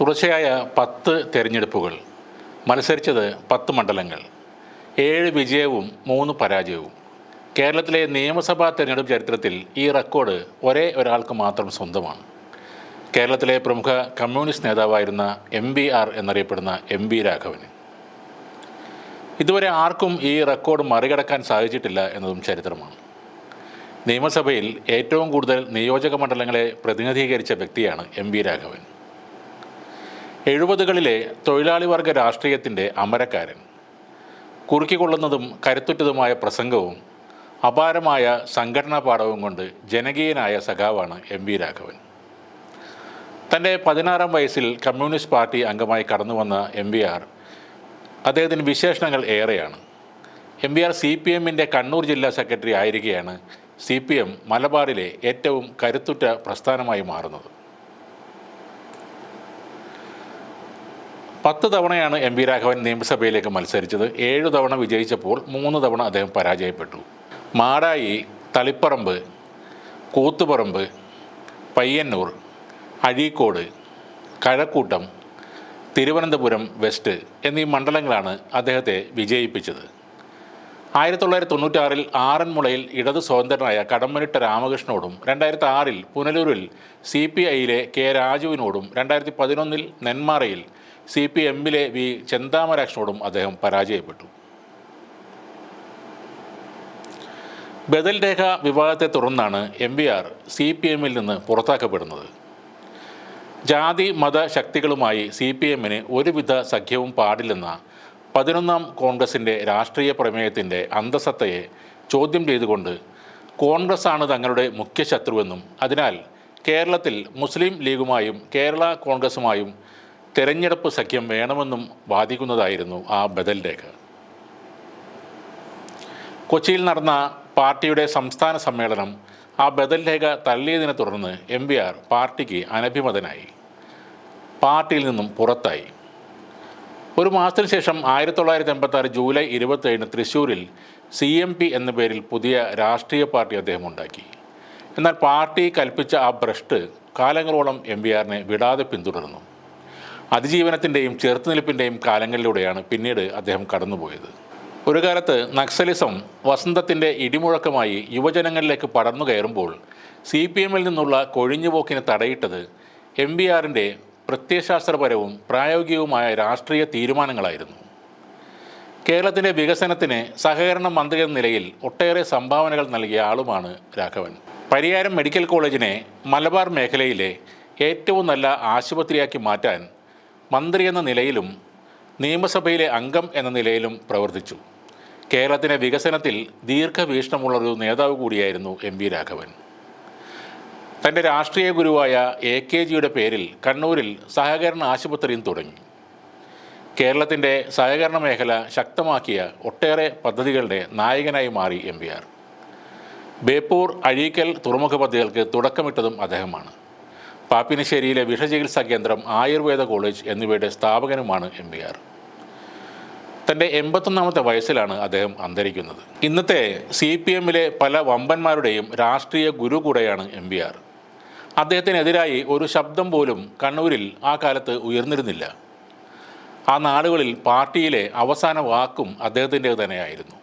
തുടർച്ചയായ പത്ത് തെരഞ്ഞെടുപ്പുകൾ. മത്സരിച്ചത് പത്ത് മണ്ഡലങ്ങൾ. ഏഴ് വിജയവും മൂന്ന് പരാജയവും. കേരളത്തിലെ നിയമസഭാ തെരഞ്ഞെടുപ്പ് ചരിത്രത്തിൽ ഈ റെക്കോർഡ് ഒരേ ഒരാൾക്ക് മാത്രം സ്വന്തമാണ്. കേരളത്തിലെ പ്രമുഖ കമ്മ്യൂണിസ്റ്റ് നേതാവായിരുന്ന എം ബി ആർ എന്നറിയപ്പെടുന്ന എം ബി രാഘവന്. ഇതുവരെ ആർക്കും ഈ റെക്കോർഡ് മറികടക്കാൻ സാധിച്ചിട്ടില്ല എന്നതും ചരിത്രമാണ്. നിയമസഭയിൽ ഏറ്റവും കൂടുതൽ നിയോജക മണ്ഡലങ്ങളെ പ്രതിനിധീകരിച്ച വ്യക്തിയാണ് എം ബി രാഘവൻ. എഴുപതുകളിലെ തൊഴിലാളി വർഗ രാഷ്ട്രീയത്തിന്റെ അമരക്കാരൻ. കുറുക്കിക്കൊള്ളുന്നതും കരുത്തുറ്റതുമായ പ്രസംഗവും അപാരമായ സംഘടനാ പാഠവും കൊണ്ട് ജനകീയനായ സഖാവാണ് എം വി രാഘവൻ. തന്റെ പതിനാറാം വയസ്സിൽ കമ്മ്യൂണിസ്റ്റ് പാർട്ടി അംഗമായി കടന്നു വന്ന എം വി ആർ അദ്ദേഹത്തിന് വിശേഷണങ്ങൾ ഏറെയാണ്. M V R C P എമ്മിന്റെ കണ്ണൂർ ജില്ലാ സെക്രട്ടറി ആയിരിക്കെയാണ് സി പി എം മലബാറിലെ ഏറ്റവും കരുത്തുറ്റ പ്രസ്ഥാനമായി മാറുന്നത്. പത്ത് തവണയാണ് എം വി രാഘവൻ നിയമസഭയിലേക്ക് മത്സരിച്ചത്. ഏഴു തവണ വിജയിച്ചപ്പോൾ മൂന്ന് തവണ അദ്ദേഹം പരാജയപ്പെട്ടു. മാടായി തളിപ്പറമ്പ് കൂത്തുപറമ്പ് പയ്യന്നൂർ അഴീക്കോട് കഴക്കൂട്ടം തിരുവനന്തപുരം വെസ്റ്റ് എന്നീ മണ്ഡലങ്ങളാണ് അദ്ദേഹത്തെ വിജയിപ്പിച്ചത്. ആയിരത്തി തൊള്ളായിരത്തി തൊണ്ണൂറ്റാറിൽ ആറന്മുളയിൽ ഇടതു സ്വതന്ത്രനായ കടമ്മനിട്ട രാമകൃഷ്ണനോടും രണ്ടായിരത്തി ആറിൽ പുനലൂരിൽ സി പി ഐയിലെ കെ രാജുവിനോടും രണ്ടായിരത്തി പതിനൊന്നിൽ നെന്മാറയിൽ സി പി എമ്മിലെ വി ചെന്താമരാക്ഷനോടും അദ്ദേഹം പരാജയപ്പെട്ടു. ബദൽ രേഖ വിവാദത്തെ തുടർന്നാണ് M V R C P എമ്മിൽ നിന്ന് പുറത്താക്കപ്പെടുന്നത്. ജാതി മത ശക്തികളുമായി സി പി എമ്മിന് ഒരുവിധ സഖ്യവും പാടില്ലെന്ന പതിനൊന്നാം കോൺഗ്രസിന്റെ രാഷ്ട്രീയ പ്രമേയത്തിന്റെ അന്തസത്തയെ ചോദ്യം ചെയ്തുകൊണ്ട് കോൺഗ്രസ്സാണ് തങ്ങളുടെ മുഖ്യ ശത്രുവെന്നും അതിനാൽ കേരളത്തിൽ മുസ്ലിം ലീഗുമായും കേരള കോൺഗ്രസുമായും തെരഞ്ഞെടുപ്പ് സഖ്യം വേണമെന്നും വാദിക്കുന്നതായിരുന്നു ആ ബദൽ രേഖ. കൊച്ചിയിൽ നടന്ന പാർട്ടിയുടെ സംസ്ഥാന സമ്മേളനം ആ ബദൽ രേഖ തള്ളിയതിനെ തുടർന്ന് എം വി ആർ പാർട്ടിക്ക് അനഭിമതനായി. പാർട്ടിയിൽ നിന്നും പുറത്തായി. ഒരു മാസത്തിന് ശേഷം ആയിരത്തി തൊള്ളായിരത്തി എൺപത്തി ജൂലൈ ഇരുപത്തേഴിന് തൃശ്ശൂരിൽ സി എം പി എന്ന പേരിൽ പുതിയ രാഷ്ട്രീയ പാർട്ടി അദ്ദേഹം ഉണ്ടാക്കി. എന്നാൽ പാർട്ടി കൽപ്പിച്ച ആ ഭ്രഷ്ട് കാലങ്ങളോളം എം വി ആറിനെ വിടാതെ പിന്തുടർന്നു. അതിജീവനത്തിന്റെയും ചെറുത്തുനിൽപ്പിന്റെയും കാലങ്ങളിലൂടെയാണ് പിന്നീട് അദ്ദേഹം കടന്നുപോയത്. ഒരു കാലത്ത് നക്സലിസം വസന്തത്തിന്റെ ഇടിമുഴക്കമായി യുവജനങ്ങളിലേക്ക് പടർന്നു കയറുമ്പോൾ സി പി എമ്മിൽ നിന്നുള്ള കൊഴിഞ്ഞുപോക്കിന് തടയിട്ടത് എം ബി ആറിന്റെ പ്രത്യയശാസ്ത്രപരവും പ്രായോഗികവുമായ രാഷ്ട്രീയ തീരുമാനങ്ങളായിരുന്നു. കേരളത്തിന്റെ വികസനത്തിന് സഹകരണ മന്ത്രി എന്ന നിലയിൽ ഒട്ടേറെ സംഭാവനകൾ നൽകിയ ആളുമാണ് രാഘവൻ. പരിയാരം മെഡിക്കൽ കോളേജിനെ മലബാർ മേഖലയിലെ ഏറ്റവും നല്ല ആശുപത്രിയാക്കി മാറ്റാൻ മന്ത്രി എന്ന നിലയിലും നിയമസഭയിലെ അംഗം എന്ന നിലയിലും പ്രവർത്തിച്ചു. കേരളത്തിന്റെ വികസനത്തിൽ ദീർഘവീക്ഷണമുള്ളൊരു നേതാവ് കൂടിയായിരുന്നു എം വി രാഘവൻ. തന്റെ രാഷ്ട്രീയ ഗുരുവായ എ കെ ജിയുടെ പേരിൽ കണ്ണൂരിൽ സഹകരണ ആശുപത്രിയും തുടങ്ങി. കേരളത്തിന്റെ സഹകരണ മേഖല ശക്തമാക്കിയ ഒട്ടേറെ പദ്ധതികളുടെ നായകനായി മാറി എം ബേപ്പൂർ അഴീക്കൽ തുറമുഖ പദ്ധതികൾക്ക് തുടക്കമിട്ടതും അദ്ദേഹമാണ്. പാപ്പിനിശ്ശേരിയിലെ വിഷചികിത്സാ കേന്ദ്രം ആയുർവേദ കോളേജ് എന്നിവയുടെ സ്ഥാപകനുമാണ് എം വി ആർ. തന്റെ എൺപത്തൊന്നാമത്തെ വയസ്സിലാണ് അദ്ദേഹം അന്തരിക്കുന്നത്. ഇന്നത്തെ സി പി എമ്മിലെ പല വമ്പന്മാരുടെയും രാഷ്ട്രീയ ഗുരു കൂടെയാണ് എം വി ആർ. അദ്ദേഹത്തിനെതിരായി ഒരു ശബ്ദം പോലും കണ്ണൂരിൽ ആ കാലത്ത് ഉയർന്നിരുന്നില്ല. ആ നാടുകളിൽ പാർട്ടിയിലെ അവസാന വാക്കും അദ്ദേഹത്തിന്റെ തന്നെയായിരുന്നു.